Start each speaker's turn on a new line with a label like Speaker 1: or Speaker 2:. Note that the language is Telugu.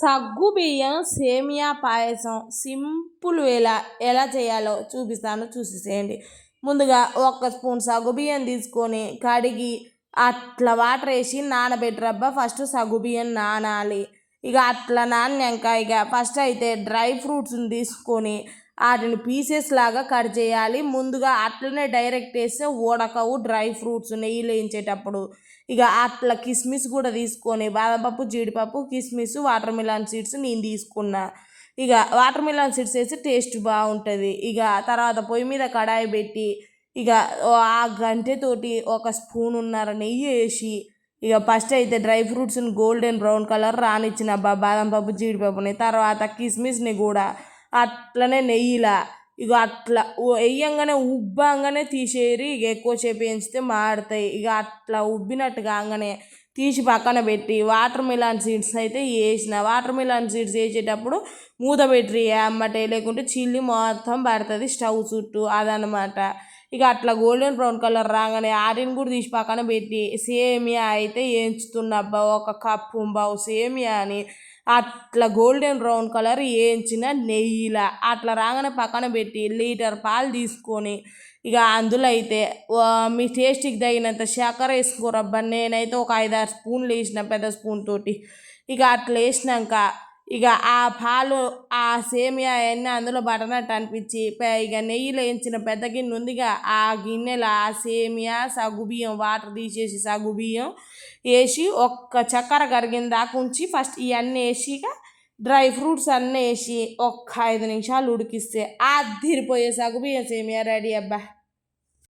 Speaker 1: సగ్గుబియ్యం సేమియా పాయసం సింపుల్ ఎలా ఎలా చేయాలో చూపిస్తాను చూసేసేయండి. ముందుగా ఒక స్పూన్ సగ్గుబియ్యం తీసుకొని కడిగి అట్లా వాటర్ వేసి నానబెట్టరబ్బా ఫస్ట్ సగ్గుబియ్యం నానాలి. ఇక అట్లా నాన్నాక ఇక ఫస్ట్ అయితే డ్రై ఫ్రూట్స్ని తీసుకొని వాటిని పీసెస్ లాగా కట్ చేయాలి. ముందుగా అట్లనే డైరెక్ట్ వేస్తే ఓడకవు డ్రై ఫ్రూట్స్ నెయ్యిలో వేయించేటప్పుడు. ఇక అట్లా కిస్మిస్ కూడా తీసుకొని బాదం పప్పు జీడిపప్పు కిస్మిస్ వాటర్ మిలాన్ సీడ్స్ నేను తీసుకున్నా. ఇక వాటర్ మిలాన్ సీడ్స్ వేసి టేస్ట్ బాగుంటుంది. ఇక తర్వాత పొయ్యి మీద కడాయి పెట్టి ఇక ఆ గంటెతోటి ఒక స్పూన్ ఉన్నర నెయ్యి వేసి ఇక ఫస్ట్ అయితే డ్రై ఫ్రూట్స్ని గోల్డెన్ బ్రౌన్ కలర్ రానిచ్చిన బాదంపప్పు బాదం పప్పు జీడిపప్పుని తర్వాత కిస్మిస్ని కూడా అట్లనే నెయ్యిలా. ఇక అట్లా వేయంగానే ఉబ్బంగానే తీసేరి ఇక ఎక్కువసేపు వేయించితే మాడతాయి. ఇక అట్లా ఉబ్బినట్టు కాగానే తీసి పక్కన పెట్టి వాటర్ మిలాన్ సీడ్స్ అయితే వేసిన. వాటర్ మిలాన్ సీడ్స్ వేసేటప్పుడు మూత పెట్టి అమ్మటే. లేకుంటే చిల్లి మొత్తం పడుతుంది స్టవ్ చుట్టూ అదనమాట. ఇక అట్లా గోల్డెన్ బ్రౌన్ కలర్ రాగానే ఆరిని కూడా తీసి పక్కన పెట్టి సేమియా అయితే వేయించుతున్నబ్బా ఒక కప్పు బావు సేమియా అని. అట్లా గోల్డెన్ బ్రౌన్ కలర్ వేయించిన నెయ్యిలా అట్లా రాగానే పక్కన పెట్టి లీటర్ పాలు తీసుకొని ఇక అందులో అయితే మీ టేస్ట్కి తగినంత చక్కెర వేసుకోరబ్బా. నేనైతే ఒక ఐదారు స్పూన్లు వేసిన పెద్ద స్పూన్ తోటి. ఇక అట్లా వేసినాక ఇక ఆ పాలు ఆ సేమియా అన్నీ అందులో పడనట్టు అనిపించి ఇక నెయ్యిలో వేయించిన పెద్ద గిన్నె ఉందిగా ఆ గిన్నెలో ఆ సేమియా సగుబియ్యం వాటర్ తీసేసి సగుబియ్యం వేసి ఒక్క చక్కెర కరిగిన దాకా ఉంచి ఫస్ట్ ఇవన్నీ వేసి ఇక డ్రై ఫ్రూట్స్ అన్నీ వేసి ఒక్క ఐదు నిమిషాలు ఉడికిస్తే అదిరిపోయే సగ్గుబియ్యం సేమియా రెడీ అబ్బా.